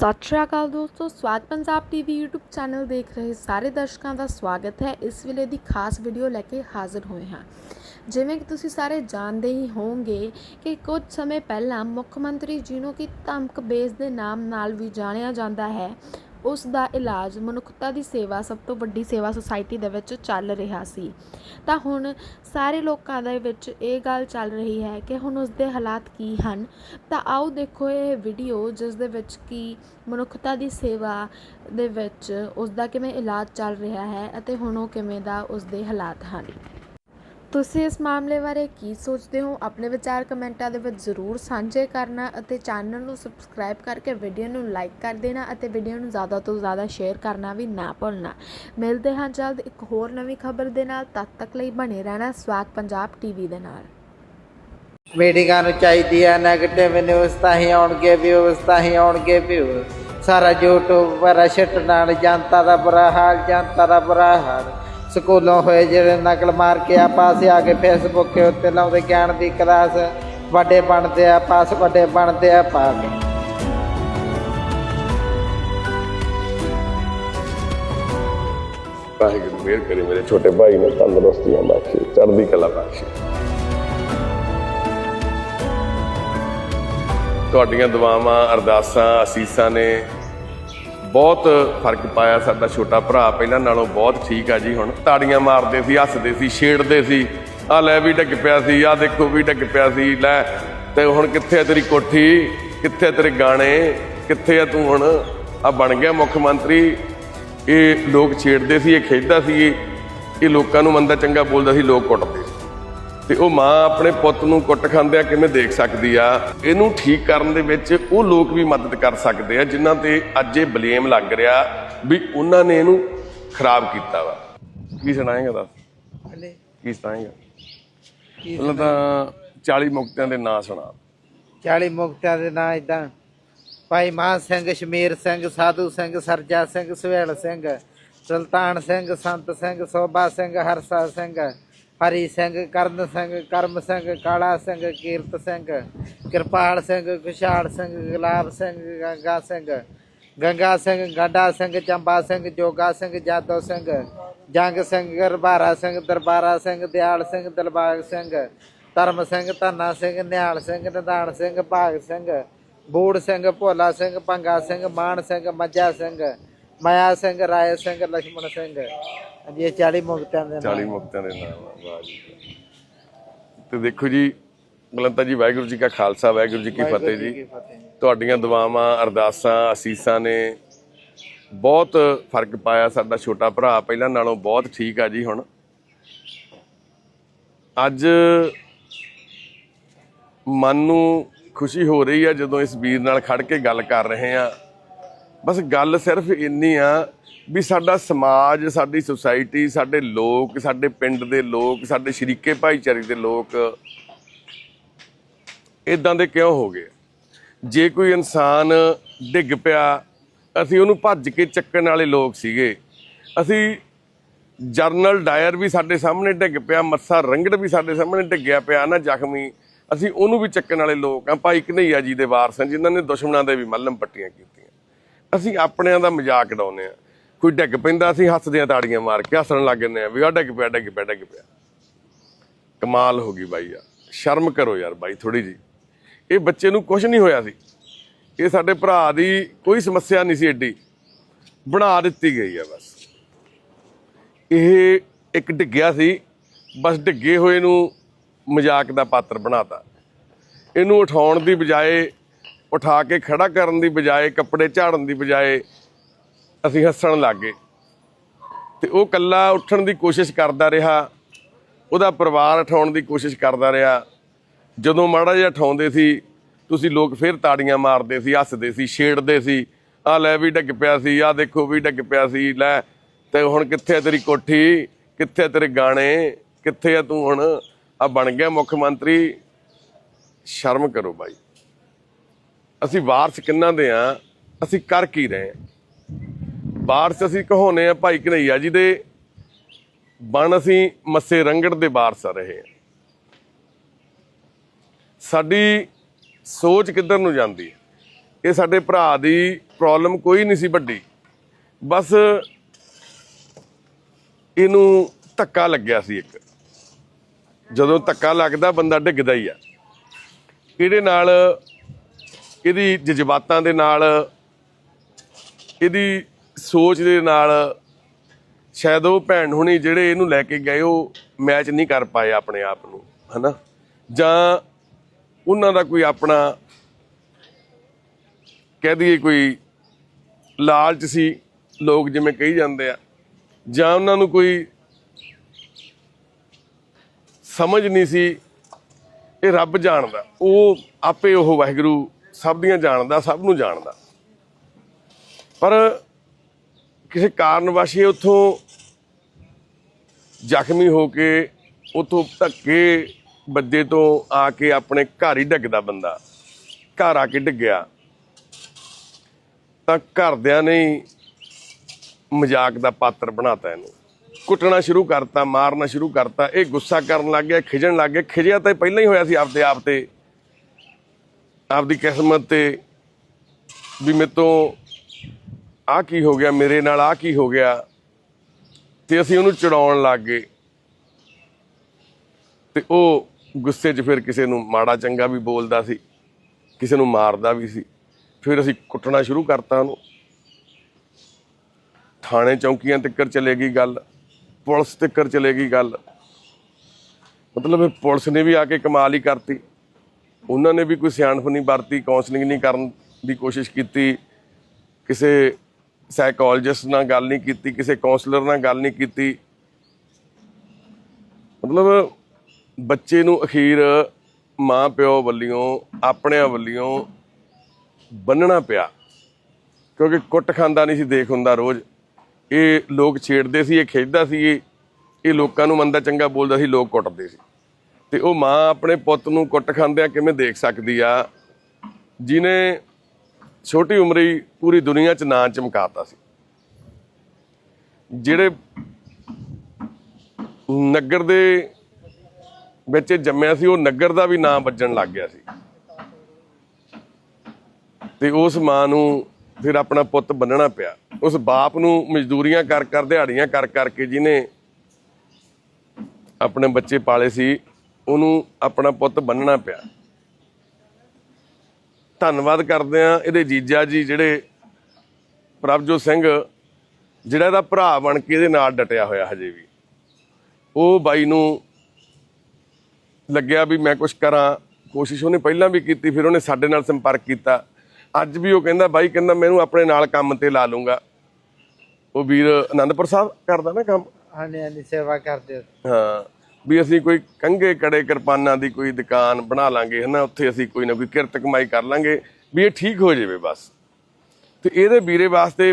ਸਤਿ ਸ਼੍ਰੀ ਅਕਾਲ ਦੋਸਤੋ, ਸਵਾਗਤ ਪੰਜਾਬ ਟੀਵੀ YouTube ਚੈਨਲ ਦੇਖ ਰਹੇ ਸਾਰੇ ਦਰਸ਼ਕਾਂ ਦਾ ਸਵਾਗਤ ਹੈ। ਇਸ ਵੇਲੇ ਦੀ ਖਾਸ ਵੀਡੀਓ ਲੈ ਕੇ ਹਾਜ਼ਰ ਹੋਏ ਹਾਂ। ਜਿਵੇਂ ਕਿ ਤੁਸੀਂ ਸਾਰੇ ਜਾਣਦੇ ਹੀ ਹੋਵੋਗੇ ਕਿ ਕੁਝ ਸਮੇਂ ਪਹਿਲਾਂ ਮੁੱਖ ਮੰਤਰੀ ਜੀ ਨੂੰ ਕਿ ਧਮਕ ਬੇਸ ਦੇ ਨਾਮ ਨਾਲ ਵੀ ਜਾਣਿਆ ਜਾਂਦਾ ਹੈ। ਉਸ ਦਾ ਇਲਾਜ ਮਨੁੱਖਤਾ ਦੀ ਸੇਵਾ, ਸਭ ਤੋਂ ਵੱਡੀ ਸੇਵਾ ਸੁਸਾਇਟੀ ਦੇ ਵਿੱਚ ਚੱਲ ਰਿਹਾ ਸੀ। ਤਾਂ ਹੁਣ ਸਾਰੇ ਲੋਕਾਂ ਦੇ ਵਿੱਚ ਇਹ ਗੱਲ ਚੱਲ ਰਹੀ ਹੈ ਕਿ ਹੁਣ ਉਸ ਦੇ ਹਾਲਾਤ ਕੀ ਹਨ। ਤਾਂ ਆਓ ਦੇਖੋ ਇਹ ਵੀਡੀਓ ਜਿਸ ਦੇ ਵਿੱਚ ਕਿ ਮਨੁੱਖਤਾ ਦੀ ਸੇਵਾ ਦੇ ਵਿੱਚ ਉਸ ਦਾ ਕਿਵੇਂ ਇਲਾਜ ਚੱਲ ਰਿਹਾ ਹੈ ਅਤੇ ਹੁਣ ਉਹ ਕਿਵੇਂ ਦਾ ਉਸ ਦੇ ਹਾਲਾਤ ਹਨ। ਤੁਸੀਂ ਇਸ ਮਾਮਲੇ ਬਾਰੇ ਕੀ ਸੋਚਦੇ ਹੋ? ਆਪਣੇ ਵਿਚਾਰ ਕਮੈਂਟਾਂ ਦੇ ਵਿੱਚ ਜ਼ਰੂਰ ਸਾਂਝੇ ਕਰਨਾ ਅਤੇ ਚੈਨਲ ਨੂੰ ਸਬਸਕ੍ਰਾਈਬ ਕਰਕੇ ਵੀਡੀਓ ਨੂੰ ਲਾਈਕ ਕਰ ਦੇਣਾ ਅਤੇ ਵੀਡੀਓ ਨੂੰ ਜ਼ਿਆਦਾ ਤੋਂ ਜ਼ਿਆਦਾ ਸ਼ੇਅਰ ਕਰਨਾ ਵੀ ਨਾ ਭੁੱਲਣਾ। ਮਿਲਦੇ ਹਾਂ ਜਲਦ ਇੱਕ ਹੋਰ ਨਵੀਂ ਖਬਰ ਦੇ ਨਾਲ। ਤਦ ਤੱਕ ਲਈ ਬਣੇ ਰਹਿਣਾ ਸਵਾਗ ਪੰਜਾਬ ਟੀਵੀ ਦੇ ਨਾਲ। ਮੀਟਿੰਗਾਂ ਨੂੰ ਚਾਹੀਦੀ ਹੈ ਨੈਗੇਟਿਵ ਨਿਊਜ਼ ਤਾਂ ਹੀ ਆਉਣਗੇ ਵਿਊਜ਼ ਤਾਂ ਹੀ ਆਉਣਗੇ ਵਿਊ ਸਾਰਾ YouTube ਪਰ ਛੱਟ ਨਾਲ ਜਨਤਾ ਦਾ ਬੁਰਾ ਹਾਲ, ਜਨਤਾ ਦਾ ਬੁਰਾ ਹਾਲ। ਸਕੂਲੋਂ ਹੋਏ ਜਿਹੜੇ ਨਕਲ ਮਾਰ ਕੇ ਆਪਾਂ ਪਾਸੇ ਆ ਕੇ ਫੇਸਬੁੱਕ ਦੇ ਉੱਤੇ ਲਾਉਂਦੇ, ਗਿਆਨ ਦੀ ਕਲਾਸ ਵੱਡੇ ਬਣਦੇ ਆ, ਪਾਸ ਵੱਡੇ ਬਣਦੇ ਆ ਪਾਸ ਵਾਹਿਗੁਰੂ, ਮਿਹਰ ਕਰੇ ਮੇਰੇ ਛੋਟੇ ਭਾਈ ਨੂੰ ਤੰਦਰੁਸਤੀਆਂ ਬਖਸ਼ੇ, ਚੜ੍ਹਦੀ ਕਲਾ ਬਖਸ਼ੇ। ਤੁਹਾਡੀਆਂ ਦੁਆਵਾਂ, ਅਰਦਾਸਾਂ, ਅਸੀਸਾਂ ਨੇ ਬਹੁਤ ਫ਼ਰਕ ਪਾਇਆ ਸਾਡਾ ਛੋਟਾ ਭਰਾ। ਪਹਿਲਾਂ ਨਾਲੋਂ ਬਹੁਤ ਠੀਕ ਆ ਜੀ ਹੁਣ। ਤਾੜੀਆਂ ਮਾਰਦੇ ਸੀ, ਹੱਸਦੇ ਸੀ, ਛੇੜਦੇ ਸੀ। ਆ ਲੈ ਵੀ ਡਿੱਗ ਪਿਆ ਸੀ, ਆ ਦੇਖੋ ਵੀ ਡਿੱਗ ਪਿਆ ਸੀ, ਲੈ। ਤੇ ਹੁਣ ਕਿੱਥੇ ਤੇਰੀ ਕੋਠੀ? ਕਿੱਥੇ ਤੇਰੇ ਗਾਣੇ? ਕਿੱਥੇ ਆ ਤੂੰ ਹੁਣ? ਆ ਬਣ ਗਿਆ ਮੁੱਖ ਮੰਤਰੀ। ਇਹ ਲੋਕ ਛੇੜਦੇ ਸੀ, ਇਹ ਖੇਡਦਾ ਸੀ। ਇਹ ਲੋਕਾਂ ਨੂੰ ਮੰਦਾ ਚੰਗਾ ਬੋਲਦਾ ਸੀ, ਲੋਕ ਕੁੱਟਦੇ ਸੀ। ਤੇ ਉਹ ਮਾਂ ਆਪਣੇ ਪੁੱਤ ਨੂੰ ਕੁੱਟ ਖਾਂਦਿਆਂ ਕਿਵੇਂ ਦੇਖ ਸਕਦੀ ਆ? ਇਹਨੂੰ ਠੀਕ ਕਰਨ ਦੇ ਵਿੱਚ ਉਹ ਲੋਕ ਵੀ ਮਦਦ ਕਰ ਸਕਦੇ ਆ ਜਿਨ੍ਹਾਂ ਤੇ ਅੱਜ ਇਹ ਬਲੇਮ ਲੱਗ ਰਿਹਾ ਵੀ ਉਹਨਾਂ ਨੇ ਇਹਨੂੰ ਖਰਾਬ ਕੀਤਾ ਵਾ। ਕੀ ਸੁਣਾਏਗਾ ਦੱਸ? ਕੀ ਸੁਣਾਏਗਾ? ਪਹਿਲਾਂ ਤਾਂ 40 ਮੁਕਤਿਆਂ ਦੇ ਨਾਂ ਸੁਣਾ। 40 ਮੁਕਤਿਆਂ ਦੇ ਨਾਂ ਇਦਾਂ ਭਾਈ ਮਾਨ ਸਿੰਘ ਸ਼ਮੀਰ ਸਿੰਘ ਸਾਧੂ ਸਿੰਘ ਸਰਜਾ ਸਿੰਘ ਸੁਹੇਲ ਸਿੰਘ ਸੁਲਤਾਨ ਸਿੰਘ ਸੰਤ ਸਿੰਘ ਸੋਭਾ ਸਿੰਘ ਹਰਸਾ ਸਿੰਘ ਹਰੀ ਸਿੰਘ, ਕਰਨ ਸਿੰਘ, ਕਰਮ ਸਿੰਘ, ਕਾਲਾ ਸਿੰਘ, ਕੀਰਤ ਸਿੰਘ, ਕਿਰਪਾਲ ਸਿੰਘ ਖੁਸ਼ਾਲ ਸਿੰਘ, ਗੁਲਾਬ ਸਿੰਘ, ਗੰਗਾ ਸਿੰਘ। ਗੰਗਾ ਸਿੰਘ, ਗਾਡਾ ਸਿੰਘ, ਚੰਬਾ ਸਿੰਘ, ਜੋਗਾ ਸਿੰਘ, ਜਾਦੋ ਸਿੰਘ, ਜੰਗ ਸਿੰਘ, ਗਰਬਾਰਾ ਸਿੰਘ, ਦਰਬਾਰਾ ਸਿੰਘ, ਦਿਆਲ ਸਿੰਘ, ਦਿਲਬਾਗ ਸਿੰਘ, ਧਰਮ ਸਿੰਘ, ਧੰਨਾ ਸਿੰਘ, ਨਿਹਾਲ ਸਿੰਘ, ਨਿਧਾਨ ਸਿੰਘ, ਭਾਗ ਸਿੰਘ, ਬੂੜ ਸਿੰਘ, ਭੋਲਾ ਸਿੰਘ, ਪੰਗਾ ਸਿੰਘ, ਮਾਨ ਸਿੰਘ ਮੱਜਾ ਸਿੰਘ, ਮਾਇਆ ਸਿੰਘ, ਰਾਏ ਸਿੰਘ ਲక్ష్మణ ਸਿੰਘ। ਹਾਂਜੀ ਇਹ 40 ਮੁਕਤਿਆਂ ਦੇ ਨਾਮ 40 ਮੁਕਤਿਆਂ ਦੇ ਨਾਮ ਆ, ਵਾਹ ਜੀ ਤੇ ਦੇਖੋ ਜੀ ਬਲੰਤਾ ਜੀ ਵਾਹਿਗੁਰੂ ਜੀ ਕਾ ਖਾਲਸਾ ਵਾਹਿਗੁਰੂ ਜੀ ਕੀ ਫਤਿਹ ਜੀ ਤੁਹਾਡੀਆਂ ਦੁਆਵਾਂ ਅਰਦਾਸਾਂ ਅਸੀਸਾਂ ਨੇ ਬਹੁਤ ਫ਼ਰਕ ਪਾਇਆ ਸਾਡਾ ਛੋਟਾ ਭਰਾ। ਪਹਿਲਾਂ ਨਾਲੋਂ ਬਹੁਤ ਠੀਕ ਆ ਜੀ ਹੁਣ। ਅੱਜ ਮਨ ਨੂੰ ਖੁਸ਼ੀ ਹੋ ਰਹੀ ਆ ਜਦੋਂ ਇਸ ਵੀਰ ਨਾਲ ਖੜ ਕੇ ਗੱਲ ਕਰ ਰਹੇ ਆ। ਬਸ ਗੱਲ ਸਿਰਫ ਇੰਨੀ ਆ ਵੀ ਸਾਡਾ ਸਮਾਜ, ਸਾਡੀ ਸੁਸਾਇਟੀ ਸਾਡੇ ਲੋਕ, ਸਾਡੇ ਪਿੰਡ ਦੇ ਲੋਕ, ਸਾਡੇ ਸ਼ਰੀਕੇ ਭਾਈਚਾਰੇ ਦੇ ਲੋਕ ਇਦਾਂ ਦੇ ਕਿਉਂ ਹੋ ਗਏ? ਜੇ ਕੋਈ ਇਨਸਾਨ ਡਿੱਗ ਪਿਆ, ਅਸੀਂ ਉਹਨੂੰ ਭੱਜ ਕੇ ਚੱਕਣ ਵਾਲੇ ਲੋਕ ਸੀਗੇ। ਅਸੀਂ ਜਰਨਲ ਡਾਇਰ ਵੀ ਸਾਡੇ ਸਾਹਮਣੇ ਡਿੱਗ ਪਿਆ, ਮੱਸਾ ਰੰਗੜ ਵੀ ਸਾਡੇ ਸਾਹਮਣੇ ਡਿੱਗਿਆ ਪਿਆ ਨਾ ਜ਼ਖਮੀ। ਅਸੀਂ ਉਹਨੂੰ ਵੀ ਚੱਕਣ ਵਾਲੇ ਲੋਕ ਆ, ਭਾਈ ਕਨਈਆ ਜੀ ਦੇ ਵਾਰਸ ਹਾਂ ਜਿਨ੍ਹਾਂ ਨੇ ਦੁਸ਼ਮਣਾਂ ਦੇ ਵੀ ਮੱਲਮ ਪੱਟੀਆਂ ਕੀਤੀਆਂ। ਅਸੀਂ ਆਪਣਿਆਂ ਦਾ ਮਜ਼ਾਕ ਉਡਾਉਂਦੇ ਆ ਕੋਈ ਡਿੱਗ ਪੈਂਦਾ ਸੀ ਹੱਸਦੇ ਆ ਤਾੜੀਆਂ ਮਾਰ ਕੇ, ਹੱਸਣ ਲੱਗ ਜੰਨੇ ਆ ਵੀ ਆ ਡਿੱਗ ਪਿਆ ਡਿੱਗ ਪਿਆ ਡਿੱਗ ਪਿਆ। ਕਮਾਲ ਹੋ ਗਈ ਬਾਈ ਆ। ਸ਼ਰਮ ਕਰੋ ਯਾਰ ਬਾਈ ਥੋੜੀ ਜੀ ਇਹ ਬੱਚੇ ਨੂੰ ਕੁਝ ਨਹੀਂ ਹੋਇਆ ਸੀ। ਇਹ ਸਾਡੇ ਭਰਾ ਦੀ ਕੋਈ ਸਮੱਸਿਆ ਨਹੀਂ ਸੀ ਏਡੀ। ਬਣਾ ਦਿੱਤੀ ਗਈ ਆ ਬਸ। ਇਹ ਇੱਕ ਡਿੱਗਿਆ ਸੀ, ਬਸ ਡਿੱਗੇ ਹੋਏ ਨੂੰ ਮਜ਼ਾਕ ਦਾ ਪਾਤਰ ਬਣਾਤਾ। ਇਹਨੂੰ ਉਠਾਉਣ ਦੀ ਬਜਾਏ, ਉਠਾ ਕੇ ਖੜਾ ਕਰਨ ਦੀ ਬਜਾਏ, ਕੱਪੜੇ ਝਾੜਨ ਦੀ ਬਜਾਏ ਅਸੀਂ ਹੱਸਣ ਲੱਗ ਗਏ। ਤੇ ਉਹ ਕੱਲਾ ਉੱਠਣ ਦੀ ਕੋਸ਼ਿਸ਼ ਕਰਦਾ ਰਿਹਾ, ਉਹਦਾ ਪਰਿਵਾਰ ਉਠਾਉਣ ਦੀ ਕੋਸ਼ਿਸ਼ ਕਰਦਾ ਰਿਹਾ। ਜਦੋਂ ਮਾੜਾ ਜਿਹਾ ਉਠਾਉਂਦੇ ਸੀ, ਤੁਸੀਂ ਲੋਕ ਫੇਰ ਤਾੜੀਆਂ ਮਾਰਦੇ ਸੀ, ਹੱਸਦੇ ਸੀ, ਛੇੜਦੇ ਸੀ। ਆ ਲੈ ਵੀ ਡਿੱਗ ਪਿਆ ਸੀ ਆ ਦੇਖੋ ਵੀ ਡਿੱਗ ਪਿਆ ਸੀ, ਲੈ, ਤੇ ਹੁਣ ਕਿੱਥੇ ਤੇਰੀ ਕੋਠੀ, ਕਿੱਥੇ ਤੇਰੇ ਗਾਣੇ, ਕਿੱਥੇ ਆ ਤੂੰ ਹੁਣ? ਆ ਬਣ ਗਿਆ ਮੁੱਖ ਮੰਤਰੀ। ਸ਼ਰਮ ਕਰੋ ਬਾਈ। ਅਸੀਂ ਵਾਰਸ ਕਿੰਨਾਂ ਦੇ ਆ, ਅਸੀਂ ਕਰ ਕੀ ਰਹੇ ਆ? ਵਾਰਸ ਅਸੀਂ ਕਹਾਉਨੇ ਆ ਭਾਈ ਕਨਈਆ ਜੀ ਦੇ ਬਣ ਅਸੀਂ ਮੱਸੇ ਰੰਗੜ ਦੇ ਵਾਰਸ ਰਹੇ ਆ ਸਾਡੀ ਸੋਚ ਕਿੱਧਰ ਨੂੰ ਜਾਂਦੀ ਹੈ? ਇਹ ਸਾਡੇ ਭਰਾ ਦੀ ਪ੍ਰੋਬਲਮ ਕੋਈ ਨਹੀਂ ਸੀ ਵੱਡੀ। ਬਸ ਇਹਨੂੰ ਧੱਕਾ ਲੱਗਿਆ ਸੀ ਇੱਕ। ਜਦੋਂ ਧੱਕਾ ਲੱਗਦਾ, ਬੰਦਾ ਡਿੱਗਦਾ ਹੀ ਆ। ਇਹਦੇ ਨਾਲ, ਇਹਦੀ ਜਜ਼ਬਾਤਾਂ ਦੇ ਨਾਲ, ਇਹਦੀ ਸੋਚ ਦੇ ਨਾਲ ਸ਼ਾਇਦ ਉਹ ਭੈਣ ਹੁਣੀ ਜਿਹੜੇ ਇਹਨੂੰ ਲੈ ਕੇ ਗਏ, ਉਹ ਮੈਚ ਨਹੀਂ ਕਰ ਪਾਏ ਆਪਣੇ ਆਪ ਨੂੰ, ਹਨਾ? ਜਾਂ ਉਹਨਾਂ ਦਾ ਕੋਈ ਆਪਣਾ ਕਹਿ ਦਈਏ ਕੋਈ ਲਾਲਚ ਸੀ, ਲੋਕ ਜਿਵੇਂ ਕਹੀ ਜਾਂਦੇ ਆ, ਜਾਂ ਉਹਨਾਂ ਨੂੰ ਕੋਈ ਸਮਝ ਨਹੀਂ ਸੀ, ਇਹ ਰੱਬ ਜਾਣਦਾ, ਉਹ ਆਪੇ ਉਹ ਵਾਹਿਗੁਰੂ ਸਭ ਦੀਆਂ ਜਾਣਦਾ, ਸਭ ਨੂੰ ਜਾਣਦਾ। ਪਰ ਕਿਸੇ ਕਾਰਨ ਵਾਸ਼ੇ ਉੱਥੋਂ ਜ਼ਖਮੀ ਹੋ ਕੇ ਉੱਥੋਂ ਧੱਕੇ ਬੱਦੇ ਤੋਂ ਆ ਕੇ ਆਪਣੇ ਘਰ ਹੀ ਡਿੱਗਦਾ ਬੰਦਾ। ਘਰ ਆ ਕੇ ਡਿੱਗਿਆ ਤਾਂ ਘਰਦਿਆਂ ਨੇ ਮਜ਼ਾਕ ਦਾ ਪਾਤਰ ਬਣਾਤਾ ਇਹਨੂੰ। ਕੁੱਟਣਾ ਸ਼ੁਰੂ ਕਰਤਾ, ਮਾਰਨਾ ਸ਼ੁਰੂ ਕਰਤਾ, ਇਹ ਗੁੱਸਾ ਕਰਨ ਲੱਗ ਗਿਆ ਖਿਜਣ ਲੱਗ ਗਿਆ। ਖਿਜਿਆ ਤਾਂ ਪਹਿਲਾਂ ਹੀ ਹੋਇਆ ਸੀ ਆਪਦੇ ਆਪ ਤੇ। ਆਪਦੀ ਕਿਸਮਤ ਤੇ ਵੀ ਮੇਰੇ ਤੋਂ ਆ ਕੀ ਹੋ ਗਿਆ? ਮੇਰੇ ਨਾਲ ਆ ਕੀ ਹੋ ਗਿਆ? ਤੇ ਅਸੀਂ ਉਹਨੂੰ ਚੜਾਉਣ ਲੱਗ ਗਏ। ਤੇ ਉਹ ਗੁੱਸੇ 'ਚ ਫਿਰ ਕਿਸੇ ਨੂੰ ਮਾੜਾ ਚੰਗਾ ਵੀ ਬੋਲਦਾ ਸੀ, ਕਿਸੇ ਨੂੰ ਮਾਰਦਾ ਵੀ ਸੀ। ਫਿਰ ਅਸੀਂ ਕੁੱਟਣਾ ਸ਼ੁਰੂ ਕਰਤਾ ਉਹਨੂੰ। ਥਾਣੇ ਚੌਂਕੀਆਂ ਤੱਕਰ ਚਲੇਗੀ ਗੱਲ, ਪੁਲਿਸ ਤੱਕਰ ਚਲੇ ਗਈ ਗੱਲ। ਮਤਲਬ ਇਹ ਪੁਲਿਸ ਨੇ ਵੀ ਆ ਕੇ ਕਮਾਲ ਹੀ ਕਰਤੀ। ਉਹਨਾਂ ਨੇ ਵੀ ਕੋਈ ਸਿਆਣਪ ਨਹੀਂ ਵਰਤੀ ਕਾਉਂਸਲਿੰਗ ਨਹੀਂ ਕਰਨ ਦੀ ਕੋਸ਼ਿਸ਼ ਕੀਤੀ। ਕਿਸੇ ਸਾਈਕੋਲੋਜਿਸਟ ਨਾਲ ਗੱਲ ਨਹੀਂ ਕੀਤੀ, ਕਿਸੇ ਕਾਉਂਸਲਰ ਨਾਲ ਗੱਲ ਨਹੀਂ ਕੀਤੀ। ਮਤਲਬ ਬੱਚੇ ਨੂੰ ਅਖੀਰ ਮਾਂ ਪਿਓ ਵੱਲੋਂ, ਆਪਣਿਆਂ ਵੱਲੋਂ ਬੰਨਣਾ ਪਿਆ। ਕਿਉਂਕਿ ਕੁੱਟ ਖਾਂਦਾ ਨਹੀਂ ਸੀ, ਦੇਖ ਹੁੰਦਾ ਰੋਜ਼। ਇਹ ਲੋਕ ਛੇੜਦੇ ਸੀ, ਇਹ ਖਿੱਚਦਾ ਸੀ, ਇਹ ਇਹ ਲੋਕਾਂ ਨੂੰ ਮੰਦਾ ਚੰਗਾ ਬੋਲਦਾ ਸੀ, ਲੋਕ ਕੁੱਟਦੇ ਸੀ। ਤੇ ਉਹ ਮਾਂ ਆਪਣੇ ਪੁੱਤ ਨੂੰ ਕੁੱਟ ਖਾਂਦਿਆਂ ਕਿਵੇਂ ਦੇਖ ਸਕਦੀ ਆ? ਜਿਨੇ ਛੋਟੀ ਉਮਰੇ ਹੀ ਪੂਰੀ ਦੁਨੀਆ 'ਚ ਨਾਂ ਚਮਕਾਤਾ ਸੀ। ਜਿਹੜੇ ਨਗਰ ਦੇ ਵਿੱਚ ਜੰਮਿਆ ਸੀ, ਉਹ ਨਗਰ ਦਾ ਵੀ ਨਾਂ ਵੱਜਣ ਲੱਗ ਗਿਆ ਸੀ। ਤੇ ਉਸ ਮਾਂ ਨੂੰ ਫਿਰ ਆਪਣਾ ਪੁੱਤ ਬੰਨਣਾ ਪਿਆ। ਉਸ ਬਾਪ ਨੂੰ ਮਜ਼ਦੂਰੀਆਂ ਕਰ ਕਰ, ਦਿਹਾੜੀਆਂ ਕਰ ਕਰਕੇ ਜਿਹਨੇ ਆਪਣੇ ਬੱਚੇ ਪਾਲੇ ਸੀ, ਉਹਨੂੰ ਆਪਣਾ ਪੁੱਤ ਬੰਨਣਾ ਪਿਆ। ਧੰਨਵਾਦ ਕਰਦੇ ਆ ਇਹਦੇ ਜੀਜਾ ਜੀ ਜਿਹੜੇ ਪ੍ਰਭਜੋਤ ਸਿੰਘ ਜਿਹੜਾ ਇਹਦਾ ਭਰਾ ਬਣ ਕੇ ਇਹਦੇ ਨਾਲ ਡਟਿਆ ਹੋਇਆ ਹਜੇ ਵੀ। ਉਹ ਬਾਈ ਨੂੰ ਲੱਗਿਆ ਵੀ ਮੈਂ ਕੁਝ ਕਰਾਂ ਕੋਸ਼ਿਸ਼ ਉਹਨੇ ਪਹਿਲਾਂ ਵੀ ਕੀਤੀ ਫਿਰ ਉਹਨੇ ਸਾਡੇ ਨਾਲ ਸੰਪਰਕ ਕੀਤਾ। ਅੱਜ ਵੀ ਉਹ ਕਹਿੰਦਾ ਬਾਈ ਕਹਿੰਦਾ ਮੈਨੂੰ ਆਪਣੇ ਨਾਲ ਕੰਮ ਤੇ ਲਾ ਲੂੰਗਾ ਉਹ ਵੀਰ ਆਨੰਦਪੁਰ ਸਾਹਿਬ ਕਰਦਾ ਨਾ ਕੰਮ? ਹਾਂਜੀ ਹਾਂਜੀ ਸੇਵਾ ਕਰਦੇ ਹੋ। ਵੀ ਅਸੀਂ ਕੋਈ ਕੰਘੇ ਕੜੇ ਕਿਰਪਾਨਾਂ ਦੀ ਕੋਈ ਦੁਕਾਨ ਬਣਾ ਲਾਂਗੇ ਹਨਾ? ਉੱਥੇ ਅਸੀਂ ਕੋਈ ਨਾ ਕੋਈ ਕਿਰਤ ਕਮਾਈ ਕਰ ਲਾਂਗੇ ਵੀ ਇਹ ਠੀਕ ਹੋ ਜਾਵੇ ਬਸ। ਤੇ ਇਹਦੇ ਵੀਰੇ ਵਾਸਤੇ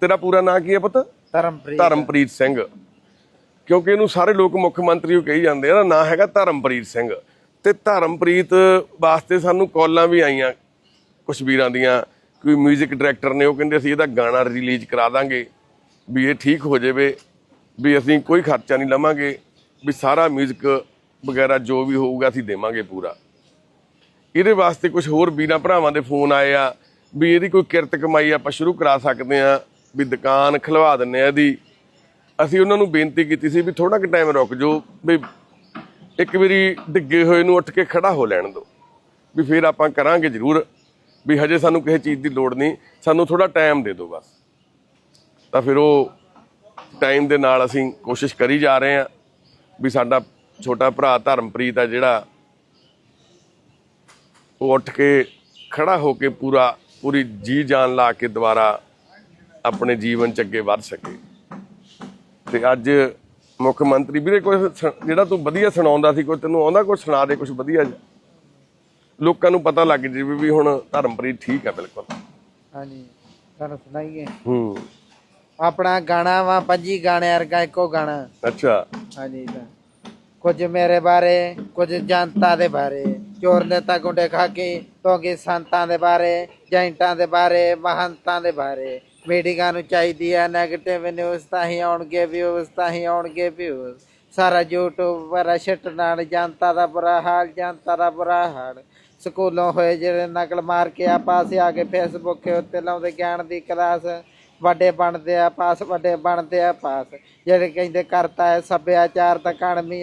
ਤੇਰਾ ਪੂਰਾ ਨਾਂ ਕੀ ਹੈ ਪੁੱਤ? ਧਰਮਪ੍ਰੀਤ। ਧਰਮਪ੍ਰੀਤ ਸਿੰਘ। ਕਿਉਂਕਿ ਇਹਨੂੰ ਸਾਰੇ ਲੋਕ ਮੁੱਖ ਮੰਤਰੀ ਉਹ ਕਹੀ ਜਾਂਦੇ ਆ ਇਹਦਾ ਨਾਂ ਹੈਗਾ ਧਰਮਪ੍ਰੀਤ ਸਿੰਘ। ਤੇ ਧਰਮਪ੍ਰੀਤ ਵਾਸਤੇ ਸਾਨੂੰ ਕਾਲਾਂ ਵੀ ਆਈਆਂ ਕੁਝ ਵੀਰਾਂ ਦੀਆਂ ਕੋਈ 뮤직 ਡਾਇਰੈਕਟਰ ਨੇ ਉਹ ਕਹਿੰਦੇ ਅਸੀਂ ਇਹਦਾ ਗਾਣਾ ਰਿਲੀਜ਼ ਕਰਾ ਦਾਂਗੇ ਵੀ ਇਹ ਠੀਕ ਹੋ ਜਾਵੇ ਵੀ ਅਸੀਂ ਕੋਈ ਖਰਚਾ ਨਹੀਂ ਲਵਾਂਗੇ। ਵੀ ਸਾਰਾ 뮤직 ਵਗੈਰਾ ਜੋ ਵੀ ਹੋਊਗਾ ਅਸੀਂ ਦੇਵਾਂਗੇ ਪੂਰਾ। ਇਹਦੇ ਵਾਸਤੇ ਕੁਝ ਹੋਰ ਵੀਰਾਂ ਭਰਾਵਾਂ ਦੇ ਫੋਨ ਆਏ ਆ ਵੀ ਇਹਦੀ ਕੋਈ ਕਿਰਤ ਕਮਾਈ ਆਪਾਂ ਸ਼ੁਰੂ ਕਰਾ ਸਕਦੇ ਆ, ਵੀ ਦੁਕਾਨ ਖਲਵਾ ਦਿੰਨੇ ਆ ਇਹਦੀ। ਅਸੀਂ ਉਹਨਾਂ ਨੂੰ ਬੇਨਤੀ ਕੀਤੀ ਸੀ ਵੀ ਥੋੜਾ ਕੁ ਟਾਈਮ ਰੁਕ ਜਾਓ, ਵੀ ਇੱਕ ਵਾਰੀ ਡਿੱਗੇ ਹੋਏ ਨੂੰ ਉੱਠ ਕੇ ਖੜਾ ਹੋ ਲੈਣ ਦਿਓ। ਵੀ ਫਿਰ ਆਪਾਂ ਕਰਾਂਗੇ ਜ਼ਰੂਰ, ਵੀ ਹਜੇ ਸਾਨੂੰ ਕਿਸੇ ਚੀਜ਼ ਦੀ ਲੋੜ ਨਹੀਂ, ਸਾਨੂੰ ਥੋੜਾ ਟਾਈਮ ਦੇ ਦਿਓ ਬਸ। ਤਾਂ ਫਿਰ ਉਹ ਟਾਈਮ ਦੇ ਨਾਲ ਅਸੀਂ ਕੋਸ਼ਿਸ਼ ਕਰੀ ਜਾ ਰਹੇ ਹਾਂ ਵੀ ਸਾਡਾ ਛੋਟਾ ਭਰਾ ਧਰਮਪ੍ਰੀਤ ਆ ਜਿਹੜਾ ਉਹ ਉੱਠ ਕੇ ਖੜਾ ਹੋ ਕੇ ਪੂਰਾ ਪੂਰੀ ਜੀ ਜਾਨ ਲਾ ਕੇ ਦੁਬਾਰਾ ਆਪਣੇ ਜੀਵਨ ਚ ਅੱਗੇ ਵੱਧ ਸਕੇ। ਤੇ ਅੱਜ ਮੁੱਖ ਮੰਤਰੀ ਵੀਰੇ ਕੋਈ ਜਿਹੜਾ ਤੂੰ ਵਧੀਆ ਸੁਣਾਉਂਦਾ ਸੀ ਕੋਈ ਤੈਨੂੰ ਆਉਂਦਾ ਕੁਝ ਸੁਣਾ ਦੇ ਕੁਝ ਵਧੀਆ ਜਿਹਾ? ਲੋਕਾਂ ਨੂੰ ਪਤਾ ਲੱਗ ਜਾਵੇ ਵੀ ਹੁਣ ਧਰਮਪ੍ਰੀਤ ਠੀਕ ਹੈ ਬਿਲਕੁਲ। ਹਾਂਜੀ ਤੁਹਾਨੂੰ ਸੁਣਾਈਏ। ਹੂੰ। ਆਪਣਾ ਗਾਣਾ ਵਾ ਪੰਜੀ ਗਾਣੇ ਵਰਗਾ ਇੱਕੋ ਗਾਣਾ। ਅੱਛਾ। ਹਾਂਜੀ ਤਾਂ। ਕੁਝ ਮੇਰੇ ਬਾਰੇ ਕੁਝ ਜਨਤਾ ਦੇ ਬਾਰੇ। ਚੋਰ ਨੇਤਾ ਗੁੰਡੇ ਖਾ ਕੇ ਤੋਗੇ ਸੰਤਾਂ ਦੇ ਬਾਰੇ ਜੈਂਟਾਂ ਦੇ ਬਾਰੇ ਮਹੰਤਾਂ ਦੇ ਬਾਰੇ। ਮੀਡੀਆ ਨੂੰ ਚਾਹੀਦੀ ਹੈ 네ਗੇਟਿਵ ਨਿਊਜ਼ ਤਾਂ ਹੀ ਆਉਣਗੇ ਵਿਊਜ਼ ਤਾਂ ਹੀ ਆਉਣਗੇ ਵਿਊਜ਼ ਸਾਰਾ YouTube ਪਰ ਛੱਟ ਨਾਲ ਜਨਤਾ ਦਾ ਬੁਰਾ ਹਾਲ ਜਨਤਾ ਦਾ ਬੁਰਾ ਹਾਲ। ਸਕੂਲੋਂ ਹੋਏ ਜਿਹੜੇ ਨਕਲ ਮਾਰ ਕੇ ਆ ਪਾਸ ਆ ਕੇ ਫੇਸਬੁੱਕ ਉੱਤੇ ਲਾਉਂਦੇ ਗਿਆਨ ਦੀ ਕਲਾਸ। ਵੱਡੇ ਬਣਦੇ ਆ, ਪਾਸ ਵੱਡੇ ਬਣਦੇ ਆ, ਪਾਸ। ਜਿਹੜੇ ਕਹਿੰਦੇ ਕਰਤਾ ਹੈ ਸੱਭਿਆਚਾਰ ਤਾਂ ਕਣਮੀ